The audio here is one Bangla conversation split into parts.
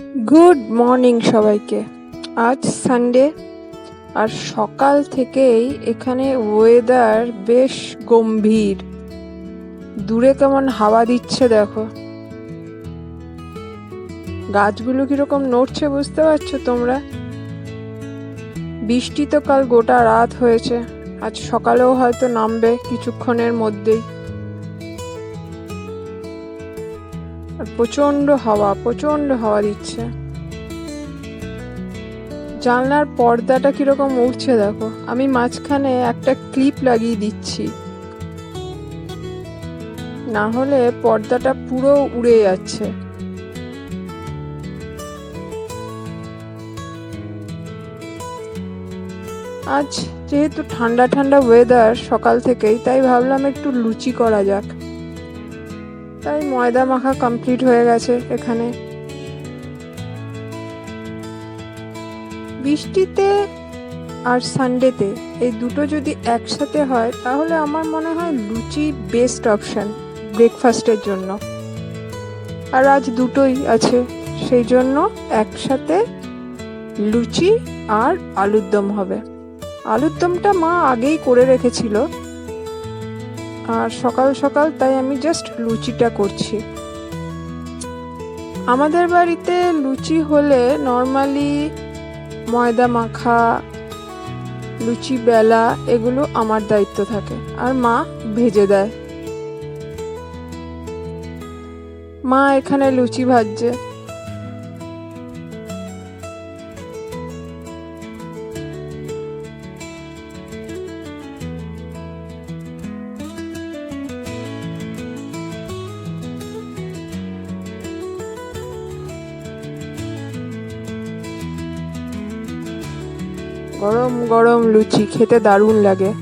গুড মর্নিং সবাইকে। আজ সানডে আর সকাল থেকেই এখানে ওয়েদার বেশ গম্ভীর। দূরে কেমন হাওয়া দিচ্ছে দেখো। গাছগুলো কীরকম নড়ছে বুঝতে পারছ তোমরা? বৃষ্টি তো কাল গোটা রাত হয়েছে। আজ সকালেও হয়তো নামবে কিছুক্ষণের মধ্যেই। আর প্রচণ্ড হাওয়া প্রচণ্ড হাওয়া দিচ্ছে। জানলার পর্দাটা কীরকম উঠছে দেখো। আমি মাঝখানে একটা ক্লিপ লাগিয়ে দিচ্ছি। না হলে পর্দাটা পুরো উড়ে যাচ্ছে। আজ যেহেতু ঠান্ডা ঠান্ডা ওয়েদার সকাল থেকেই, তাই ভাবলাম একটু লুচি করা যাক। তাই ময়দা মাখা কমপ্লিট হয়ে গেছে এখানে। বৃষ্টিতে আর সানডেতে এই দুটো যদি একসাথে হয়, তাহলে আমার মনে হয় লুচি বেস্ট অপশান ব্রেকফাস্টের জন্য। আর আজ দুটোই আছে, সেই জন্য একসাথে লুচি আর আলুর দম হবে। আলুর দমটা মা আগেই করে রেখেছিল। আর সকাল সকাল তাই আমি জাস্ট লুচিটা করছি। আমাদের বাড়িতে লুচি হলে নর্মালি ময়দা মাখা, লুচি বেলা এগুলো আমার দায়িত্ব থাকে আর মা ভেজে দেয়। মা এখানে লুচি ভাজছে। গরম গরম লুচি খেতে দারুণ লাগে।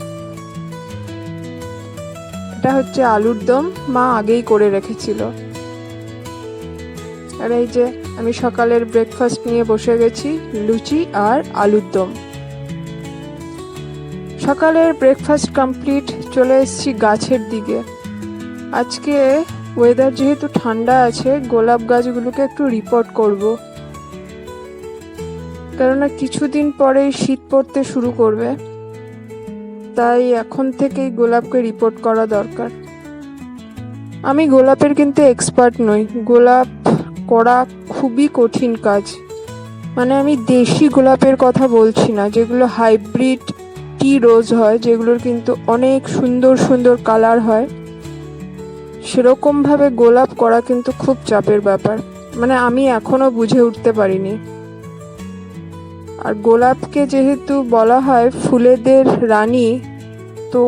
এটা হচ্ছে আলুর দম, মা আগেই করে রেখেছিল। আর এই যে আমি সকালের ব্রেকফাস্ট নিয়ে বসে গেছি, লুচি আর আলুর দম। সকালের ব্রেকফাস্ট কমপ্লিট চলে এসেছি গাছের দিকে। আজকে ওয়েদার যেহেতু ঠান্ডা আছে, গোলাপ গাছগুলোকে একটু রিপোর্ট করব। কেননা কিছুদিন পরেই শীত পড়তে শুরু করবে। তাই এখন থেকেই গোলাপকে রিপোর্ট করা দরকার। আমি গোলাপের কিন্তু এক্সপার্ট নই। গোলাপ করা খুবই কঠিন কাজ। মানে আমি দেশি গোলাপের কথা বলছি না, যেগুলো হাইব্রিড টি রোজ হয়, যেগুলোর কিন্তু অনেক সুন্দর সুন্দর কালার হয়। সেরকমভাবে গোলাপ করা কিন্তু খুব চাপের ব্যাপার। মানে আমি এখনও বুঝে উঠতে পারিনি। আর গোলাপকে যেহেতু বলা হয় ফুলেদের রানী, তো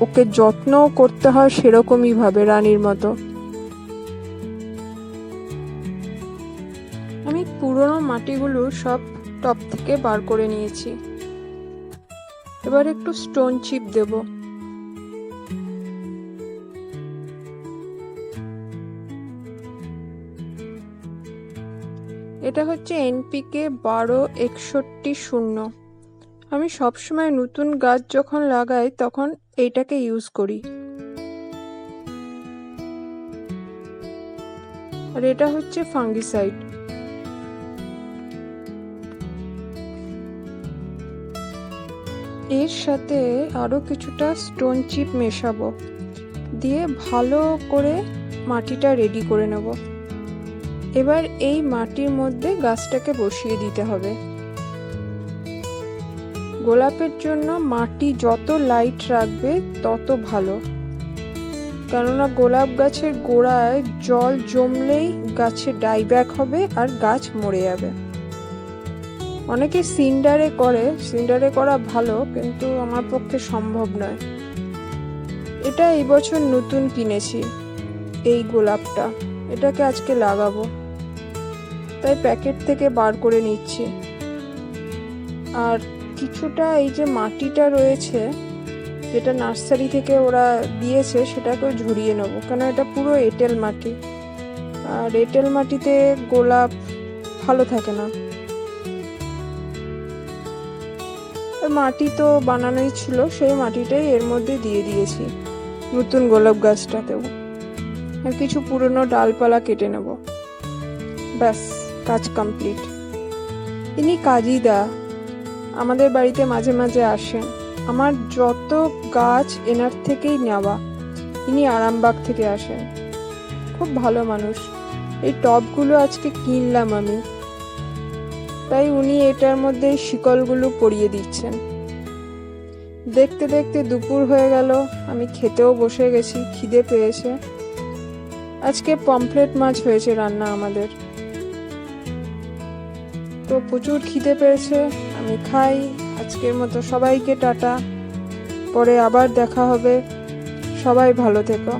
ওকে যত্নও করতে হয় সেরকমই ভাবে রানীর মতো। আমি পুরনো মাটিগুলো সব টপ থেকে বার করে নিয়েছি। এবার একটু স্টোন চিপ দেব। এটা হচ্ছে এনপিকে বারো একষট্টি শূন্য। আমি সবসময় নতুন গাছ যখন লাগাই, তখন এইটাকে ইউজ করি। আর এটা হচ্ছে ফাঙ্গিসাইড এর সাথে আরও কিছুটা স্টোন চিপ মেশাবো। দিয়ে ভালো করে মাটিটা রেডি করে নেব। এবার এই মাটির মধ্যে গাছটাকে বসিয়ে দিতে হবে। গোলাপের জন্য মাটি যত লাইট রাখবে, তত ভালো। কেননা গোলাপ গাছের গোড়ায় জল জমলেই গাছে ডাইব্যাক হবে আর গাছ মরে যাবে। অনেকে সিন্ডারে করে সিন্ডারে করা ভালো, কিন্তু আমার পক্ষে সম্ভব নয়। এটা এই বছর নতুন কিনেছি, এই গোলাপটা। এটাকে আজকে লাগাবো। তাই প্যাকেট থেকে বার করে নিচ্ছি। আর কিছুটা এই যে মাটিটা রয়েছে, যেটা নার্সারি থেকে ওরা দিয়েছে, সেটাকেও ঝরিয়ে নেব। কেন এটা পুরো এঁটেল মাটি। আর এঁটেল মাটিতে গোলাপ ভালো থাকে না। মাটি তো বানানোই ছিল, সেই মাটিটাই এর মধ্যে দিয়ে দিয়েছি। নতুন গোলাপ গাছটাতেও। আর কিছু পুরনো ডালপালা কেটে নেব। ব্যাস, কাজ কমপ্লিট ইনি কাজীদা আমাদের বাড়িতে মাঝে মাঝে আসেন। আমার যত গাছ এনার থেকেই নেওয়া, ইনি আরামবাগ থেকে আসেন। খুব ভালো মানুষ। এই টবগুলো আজকে কিনলাম আমি। তাই উনি এটার মধ্যে শিকলগুলো পরিয়ে দিচ্ছেন। দেখতে দেখতে দুপুর হয়ে গেল। আমি খেতেও বসে গেছি, খিদে পেয়েছে। আজকে পমফ্লেট মাছ হয়েছে রান্না আমাদের। তো প্রচুর খিদে পেয়েছে, আমি খাই, আজকের মতো সবাইকে টাটা, পরে আবার দেখা হবে, সবাই ভালো থেকো।